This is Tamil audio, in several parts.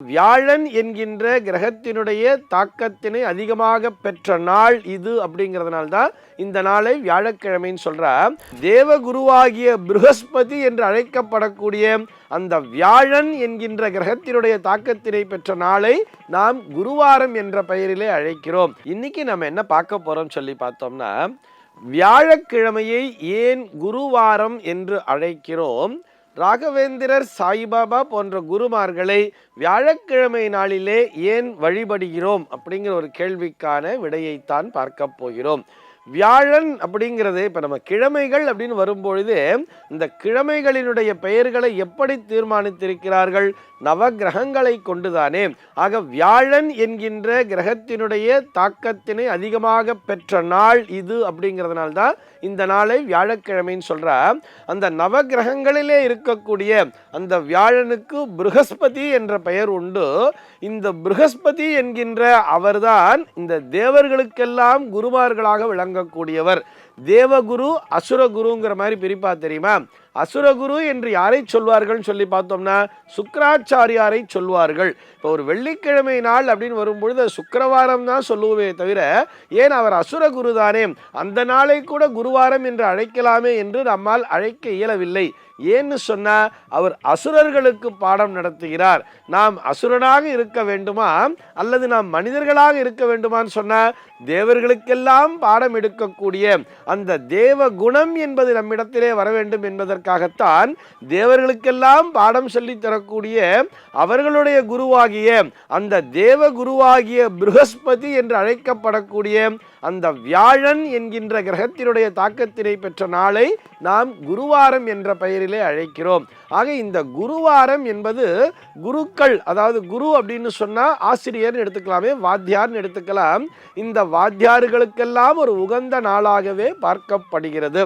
வியாழன் என்கின்ற கிரகத்தினுடைய தாக்கத்தினை அதிகமாக பெற்ற நாள் இது அப்படிங்கிறதுனால்தான் இந்த நாளை வியாழக்கிழமைன்னு சொல்ற. தேவகுருவாகிய பிருகஸ்பதி என்று அழைக்கப்படக்கூடிய அந்த வியாழன் என்கின்ற கிரகத்தினுடைய தாக்கத்தினை பெற்ற நாளை நாம் குருவாரம் என்ற பெயரிலே அழைக்கிறோம். இன்னைக்கு நம்ம என்ன பார்க்க போறோம் சொல்லி பார்த்தோம்னா வியாழக்கிழமையை ஏன் குருவாரம் என்று அழைக்கிறோம்? ராகவேந்திரர் சாய்பாபா போன்ற குருமார்களை வியாழக்கிழமை நாளிலே ஏன் வழிபடுகிறோம் அப்படிங்கிற ஒரு கேள்விக்கான விடையைத்தான் பார்க்க போகிறோம். வியாழன் அப்படிங்கிறது இப்போ நம்ம கிழமைகள் அப்படின்னு வரும்பொழுது இந்த கிழமைகளினுடைய பெயர்களை எப்படி தீர்மானித்திருக்கிறார்கள்? நவ கிரகங்களை கொண்டுதானே. ஆக வியாழன் என்கின்ற கிரகத்தினுடைய தாக்கத்தினை அதிகமாக பெற்ற நாள் இது அப்படிங்கிறதுனால தான் இந்த நாளை வியாழக்கிழமைன்னு சொல்றா. அந்த நவ கிரகங்களிலே இருக்கக்கூடிய அந்த வியாழனுக்கு ப்ருகஸ்பதி என்ற பெயர் உண்டு. இந்த ப்ருகஸ்பதி என்கின்ற அவர்தான் இந்த தேவர்களுக்கெல்லாம் குருமார்களாக விளங்கக்கூடியவர் தேவகுரு அசுரகுருங்கிற மாதிரி பிரிப்பா தெரியுமா? அசுரகுரு என்று யாரை சொல்வார்கள் சொல்லி பார்த்தோம்னா சுக்கராச்சாரியாரை சொல்வார்கள். இப்போ ஒரு வெள்ளிக்கிழமை நாள் அப்படின்னு வரும்பொழுது சுக்கரவாரம் தான் சொல்லுவே தவிர ஏன் அவர் அசுரகுரு தானே? அந்த நாளை கூட குருவாரம் என்று அழைக்கலாமே என்று நம்மால் அழைக்க இயலவில்லை. ஏன்னு சொன்னால் அவர் அசுரர்களுக்கு பாடம் நடத்துகிறார். நாம் அசுரனாக இருக்க வேண்டுமா? அல்லது நாம் மனிதர்களாக இருக்க வேண்டுமான்னு சொன்னால் தேவர்களுக்கெல்லாம் பாடம் எடுக்கக்கூடிய அந்த தேவ குணம் என்பது நம்மிடத்திலே வர வேண்டும் என்பதற்காகத்தான் தேவர்களுக்கெல்லாம் பாடம் சொல்லி தரக்கூடிய அவர்களுடைய குருவாகிய அந்த தேவ குருவாகிய ப்ருகஸ்பதி என்று அழைக்கப்படக்கூடிய அந்த வியாழன் என்கின்ற கிரகத்தினுடைய தாக்கத்தினை பெற்ற நாளை நாம் குருவாரம் என்ற பெயரிலே அழைக்கிறோம். ஆக இந்த குருவாரம் என்பது குருக்கள் அதாவது குரு அப்படின்னு சொன்னால் ஆசிரியர்னு எடுத்துக்கலாமே வாத்தியார்னு எடுத்துக்கலாம். இந்த வாத்தியார்களுக்கெல்லாம் ஒரு உகந்த நாளாகவே பார்க்கப்படுகிறது.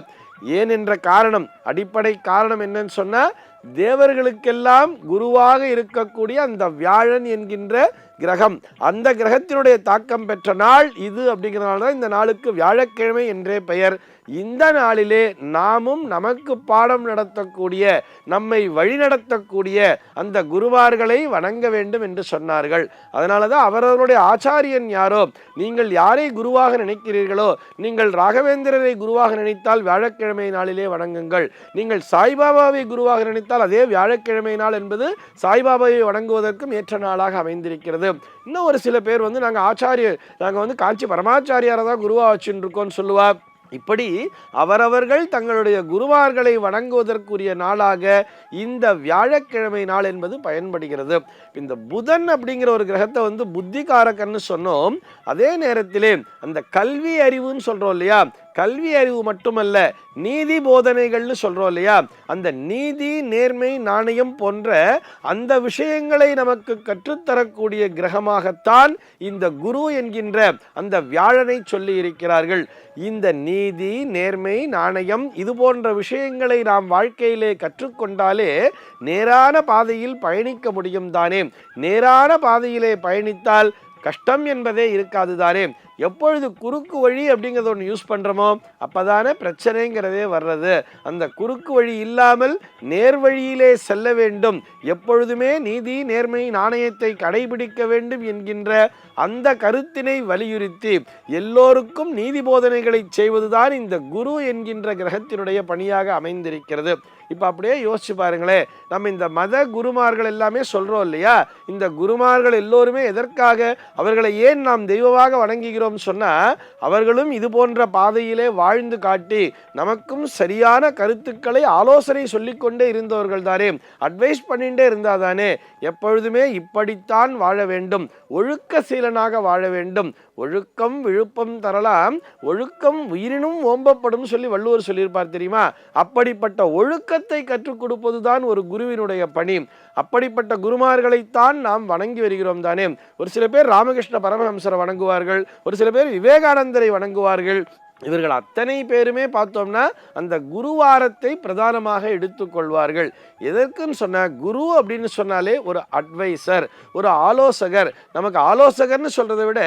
ஏன் என்ற காரணம் அடிப்படை காரணம் என்னன்னு சொன்னால் தேவர்களுக்கெல்லாம் குருவாக இருக்கக்கூடிய அந்த வியாழன் என்கின்ற கிரகம் அந்த கிரகத்தினுடைய தாக்கம் பெற்ற நாள் இது அப்படிங்கிறனால தான் இந்த நாளுக்கு வியாழக்கிழமை என்றே பெயர். இந்த நாளிலே நாமும் நமக்கு பாடம் நடத்தக்கூடிய நம்மை வழிநடத்தக்கூடிய அந்த குருவார்களை வணங்க வேண்டும் என்று சொன்னார்கள். அதனால தான் அவரவருடைய ஆச்சாரியன் யாரோ நீங்கள் யாரை குருவாக நினைக்கிறீர்களோ நீங்கள் ராகவேந்திரரை குருவாக நினைத்தால் வியாழக்கிழமை நாளிலே வணங்குங்கள். நீங்கள் சாய்பாபாவை குருவாக நினைத்தால் அதே வியாழக்கிழமை நாள் என்பது சாய்பாபாவை வணங்குவதற்கும் ஏற்ற நாளாக அமைந்திருக்கிறது. இன்னும் ஒரு சில பேர் வந்து நாங்கள் ஆச்சாரியர் நாங்கள் வந்து காஞ்சி பரமாச்சாரியாரை தான் குருவாக வச்சுன்னு சொல்லுவாள் இப்படி அவரவர்கள் தங்களுடைய குருவார்களை வணங்குவதற்குரிய நாளாக இந்த வியாழக்கிழமை நாள் என்பது பயன்படுகிறது. இந்த புதன் அப்படிங்கிற ஒரு கிரகத்தை வந்து புத்திகாரகன்னு சொன்னோம். அதே நேரத்திலே அந்த கல்வி அறிவுன்னு சொல்கிறோம் இல்லையா? கல்வி அறிவு மட்டுமல்ல நீதி போதனைகள்னு சொல்கிறோம் இல்லையா? அந்த நீதி நேர்மை நாணயம் போன்ற அந்த விஷயங்களை நமக்கு கற்றுத்தரக்கூடிய கிரகமாகத்தான் இந்த குரு என்கின்ற அந்த வியாழனை சொல்லி இருக்கிறார்கள். இந்த நீதி நேர்மை நாணயம் இது போன்ற விஷயங்களை நாம் வாழ்க்கையிலே கற்றுக்கொண்டாலே நேரான பாதையில் பயணிக்க முடியும் தானே? நேரான பாதையிலே பயணித்தால் கஷ்டம் என்பதே இருக்காது தானே? எப்பொழுது குறுக்கு வழி அப்படிங்கிறத ஒன்று யூஸ் பண்ணுறோமோ அப்போதானே பிரச்சனைங்கிறதே வர்றது. அந்த குறுக்கு வழி இல்லாமல் நேர்வழியிலே செல்ல வேண்டும். எப்பொழுதுமே நீதி நேர்மை நாணயத்தை கடைபிடிக்க வேண்டும் என்கின்ற அந்த கருத்தினை வலியுறுத்தி எல்லோருக்கும் நீதி போதனைகளை செய்வதுதான் இந்த குரு என்கின்ற கிரகத்தினுடைய பணியாக அமைந்திருக்கிறது. இப்போ அப்படியே யோசிச்சு பாருங்களேன் நம்ம இந்த மத குருமார்கள் எல்லாமே சொல்கிறோம் இல்லையா? இந்த குருமார்கள் எல்லோருமே எதற்காக அவர்களை ஏன் நாம் தெய்வமாக வணங்குகிறோம் சொன்னால் அவர்களும் இது போன்ற பாதையிலே வாழ்ந்து காட்டி நமக்கும் சரியான கருத்துக்களை ஆலோசனை சொல்லிக்கொண்டே இருந்தவர்கள் தானே. அட்வைஸ் பண்ணிகிட்டே இருந்தால் தானே. எப்பொழுதுமே இப்படித்தான் வாழ வேண்டும். ஒழுக்க மாநிலனாக வாழ வேண்டும். ஒழுக்கம் விழுப்பம் தரலாம். ஒழுக்கம் உயிரினும் ஓம்பப்படும் சொல்லி வள்ளுவர் சொல்லியிருப்பார் தெரியுமா? அப்படிப்பட்ட ஒழுக்கத்தை கற்றுக் கொடுப்பதுதான் ஒரு குருவினுடைய பணி. அப்படிப்பட்ட குருமார்களைத்தான் நாம் வணங்கி வருகிறோம் தானே. ஒரு சில பேர் ராமகிருஷ்ண பரமஹம்சரை வணங்குவார்கள். ஒரு சில பேர் விவேகானந்தரை வணங்குவார்கள். இவர்கள் அத்தனை பேருமே பார்த்தோம்னா அந்த குருவாரத்தை பிரதானமாக எடுத்துக்கொள்வார்கள் எதற்குன்னு சொன்ன குரு அப்படின்னு சொன்னாலே ஒரு அட்வைசர் ஒரு ஆலோசகர். நமக்கு ஆலோசகர்னு சொல்கிறத விட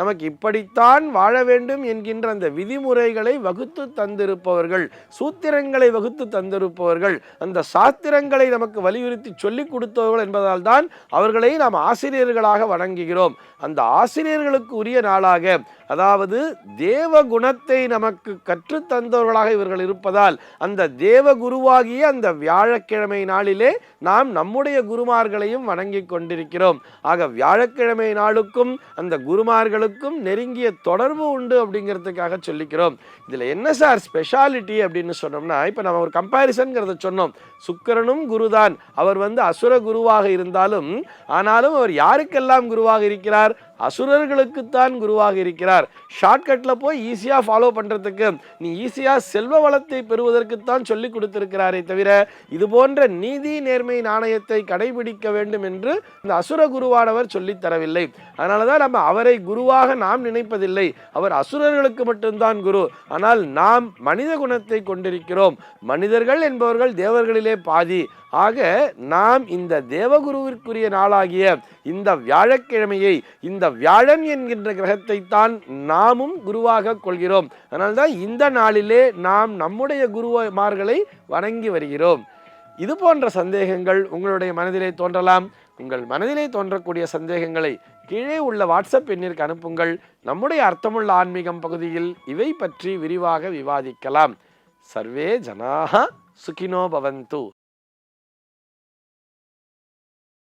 நமக்கு இப்படித்தான் வாழ வேண்டும் என்கின்ற அந்த விதிமுறைகளை வகுத்து தந்திருப்பவர்கள் சூத்திரங்களை வகுத்து தந்திருப்பவர்கள் அந்த சாத்திரங்களை நமக்கு வலியுறுத்தி சொல்லிக் கொடுத்தவர்கள் என்பதால் தான் அவர்களை நாம் ஆசிரியர்களாக வணங்குகிறோம். அந்த ஆசிரியர்களுக்கு உரிய நாளாக அதாவது தேவ குணத்தை நமக்கு கற்றுத் தந்தவர்களாக இவர்கள் இருப்பதால் அந்த தேவ குருவாகிய அந்த வியாழக்கிழமை நாளிலே நாம் நம்முடைய குருமார்களையும் வணங்கி கொண்டிருக்கிறோம். ஆக வியாழக்கிழமை நாளுக்கும் அந்த குருமார்களுக்கும் நெருங்கிய தொடர்பு உண்டு அப்படிங்கிறதுக்காக சொல்லிக்கிறோம். இதில் என்ன சார் ஸ்பெஷாலிட்டி அப்படின்னு சொன்னோம்னா இப்போ நம்ம ஒரு கம்பேரிசன்கிறத சொன்னோம். சுக்கரனும் குருதான். அவர் வந்து அசுர குருவாக இருந்தாலும் ஆனாலும் அவர் யாருக்கெல்லாம் குருவாக இருக்கிறார்? அசுரர்களுக்குத்தான் குருவாக இருக்கிறார். ஷார்ட்கட்டில் போய் ஈஸியாக ஃபாலோ பண்ணுறதுக்கு நீ ஈஸியாக செல்வ வளத்தை பெறுவதற்குத்தான் சொல்லி கொடுத்திருக்கிறாரே தவிர இது போன்ற நீதி நேர்மை நாணயத்தை கடைபிடிக்க வேண்டும் என்று இந்த அசுர குருவானவர் சொல்லித்தரவில்லை அதனால தான் நம்ம அவரை குருவாக நாம் நினைப்பதில்லை. அவர் அசுரர்களுக்கு மட்டும்தான் குரு. ஆனால் நாம் மனித குணத்தை கொண்டிருக்கிறோம். மனிதர்கள் என்பவர்கள் தேவர்களிலே பாதி. ஆக நாம் இந்த தேவகுருவிற்குரிய நாளாகிய இந்த வியாழக்கிழமையை இந்த இந்த வியாழன் என்கின்ற கிரகத்தை தான் நாமும் குருவாக கொள்கிறோம். அதனால்தான் இந்த நாளிலே நாம் நம்முடைய குருமார்களை வணங்கி வருகிறோம். இது போன்ற சந்தேகங்கள் உங்களுடைய மனதிலே தோன்றலாம். உங்கள் மனதிலே தோன்றக்கூடிய சந்தேகங்களை கீழே உள்ள வாட்ஸ்அப் எண்ணிற்கு அனுப்புங்கள். நம்முடைய அர்த்தமுள்ள ஆன்மீகம் பகுதியில் இவை பற்றி விரிவாக விவாதிக்கலாம். சர்வே ஜனாக சுகினோ பவந்து.